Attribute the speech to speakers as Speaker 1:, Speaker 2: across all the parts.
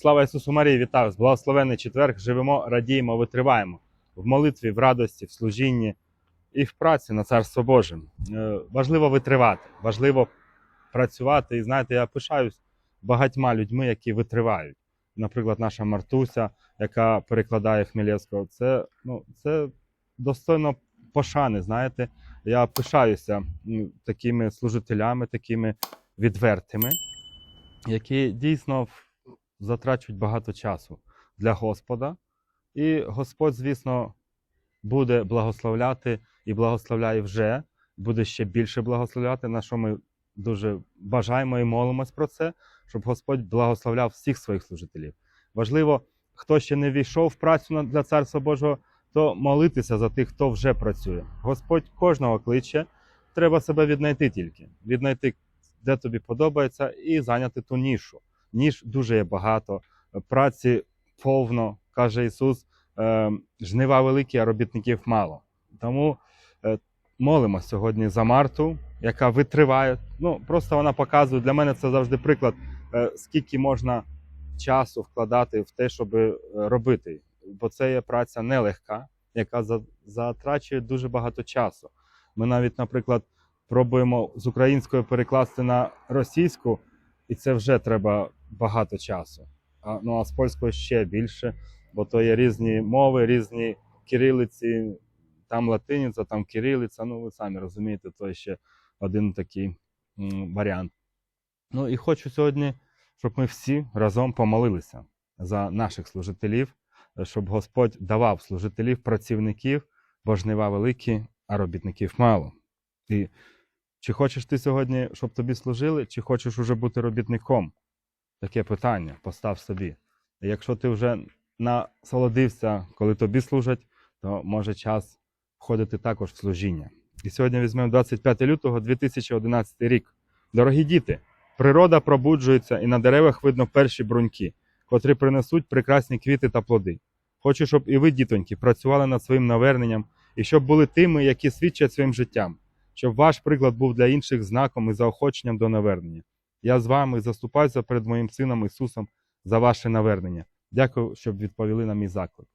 Speaker 1: Слава Ісусу Марії, вітаю! З благословенний четверг живемо, радіємо, витриваємо в молитві, в радості, в служінні і в праці на Царство Боже. Е, Важливо витривати, важливо працювати. І знаєте, я пишаюсь багатьма людьми, які витривають. Наприклад, наша Мартуся, яка перекладає Хмелевського, це, ну, це достойно пошани. Знаєте, я пишаюся такими служителями, такими відвертими, які дійсно затрачують багато часу для Господа. І Господь, звісно, буде благословляти і благословляє вже, буде ще більше благословляти, на що ми дуже бажаємо і молимось про це, щоб Господь благословляв всіх своїх служителів. Важливо, хто ще не війшов в працю для Царства Божого, то молитися за тих, хто вже працює. Господь кожного кличе, треба себе віднайти тільки, віднайти, де тобі подобається, і зайняти ту нішу. Ніж дуже є багато, праці повно, каже Ісус, е, жнива великі, а робітників мало. Тому е, молимо сьогодні за Марту, яка витриває. Ну, просто вона показує, для мене це завжди приклад, е, скільки можна часу вкладати в те, щоб робити. Бо це є праця нелегка, яка затрачує дуже багато часу. Ми навіть, наприклад, пробуємо з української перекласти на російську, і це вже треба багато часу. А, ну а з польською ще більше, бо то є різні мови, різні кирилиці, там латиниця, там кирилиця. Ну, ви самі розумієте, то ще один такий варіант. Ну і хочу сьогодні, щоб ми всі разом помолилися за наших служителів, щоб Господь давав служителів, працівників, бо жнива великі, а робітників мало. І чи хочеш ти сьогодні, щоб тобі служили, чи хочеш уже бути робітником? Таке питання постав собі. Якщо ти вже насолодився, коли тобі служать, то може час входити також в служіння. І сьогодні візьмемо 25 лютого 2011 рік. Дорогі діти, природа пробуджується, і на деревах видно перші бруньки, котрі принесуть прекрасні квіти та плоди. Хочу, щоб і ви, дітоньки, працювали над своїм наверненням, і щоб були тими, які свідчать своїм життям, щоб ваш приклад був для інших знаком і заохоченням до навернення. Я з вами заступаюся перед моїм сином Ісусом за ваше навернення. Дякую, щоб відповіли на мій заклик.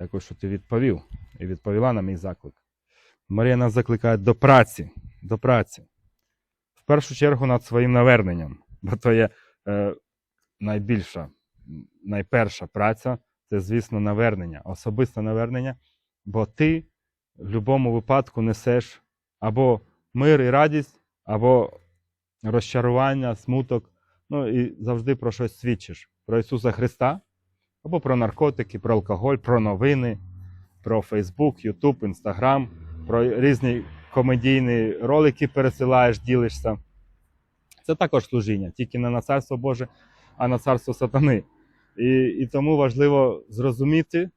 Speaker 1: Дякую, що ти відповів і відповіла на мій заклик. Марія нас закликає до праці, до праці. В першу чергу над своїм наверненням, бо то є е, найбільша, найперша праця це, звісно, навернення, особисте навернення, бо ти в будь-якому випадку несеш або мир і радість, або розчарування, смуток, ну і завжди про щось свідчиш. Про Ісуса Христа, або про наркотики, про алкоголь, про новини, про Фейсбук, Ютуб, Інстаграм, про різні комедійні ролики пересилаєш, ділишся. Це також служіння, тільки не на царство Боже, а на царство сатани. І, і тому важливо зрозуміти,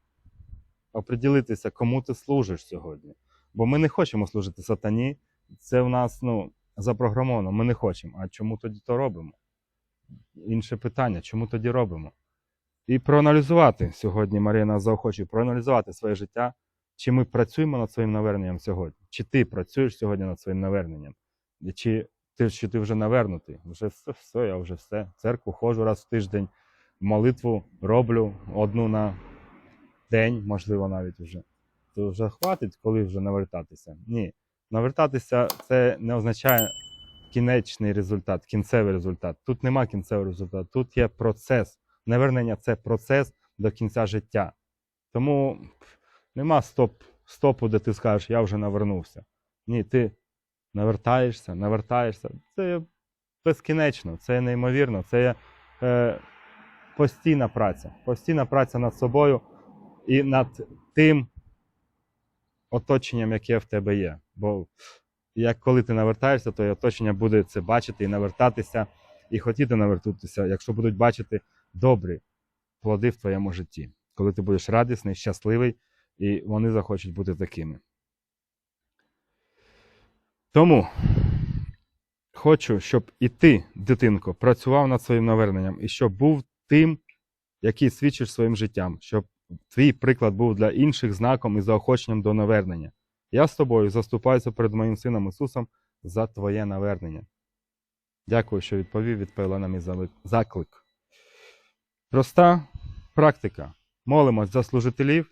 Speaker 1: оприділитися, кому ти служиш сьогодні. Бо ми не хочемо служити сатані. Це в нас ну, запрограмовано, ми не хочемо. А чому тоді то робимо? Інше питання, чому тоді робимо? І проаналізувати сьогодні, Марія нас заохочує, проаналізувати своє життя, чи ми працюємо над своїм наверненням сьогодні, чи ти працюєш сьогодні над своїм наверненням, чи ти, чи ти вже навернутий, вже все, все, я вже все. Церкву ходжу раз в тиждень, молитву роблю одну на день, можливо, навіть вже. То вже хватить, коли вже навертатися. Ні. Навертатися це не означає кінечний результат, кінцевий результат. Тут нема кінцевого результату, тут є процес. Навернення це процес до кінця життя. Тому нема стоп, стопу, де ти скажеш, я вже навернувся. Ні, ти навертаєшся, навертаєшся. Це безкінечно, це неймовірно, це є е, постійна праця. Постійна праця над собою і над тим оточенням, яке в тебе є. Бо як коли ти навертаєшся, то і оточення буде це бачити і навертатися, і хотіти навертатися, якщо будуть бачити добрі плоди в твоєму житті, коли ти будеш радісний, щасливий, і вони захочуть бути такими. Тому хочу, щоб і ти, дитинко, працював над своїм наверненням, і щоб був тим, який свідчиш своїм життям, щоб твій приклад був для інших знаком і заохоченням до навернення. Я з тобою заступаюся перед моїм сином Ісусом за твоє навернення. Дякую, що відповів, відповіла на мій заклик. Проста практика. Молимось за служителів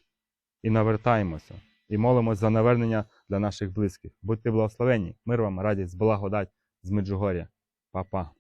Speaker 1: і навертаємося. І молимось за навернення для наших близьких. Будьте благословені. Мир вам, радість, благодать з Меджугор'я. Па-па.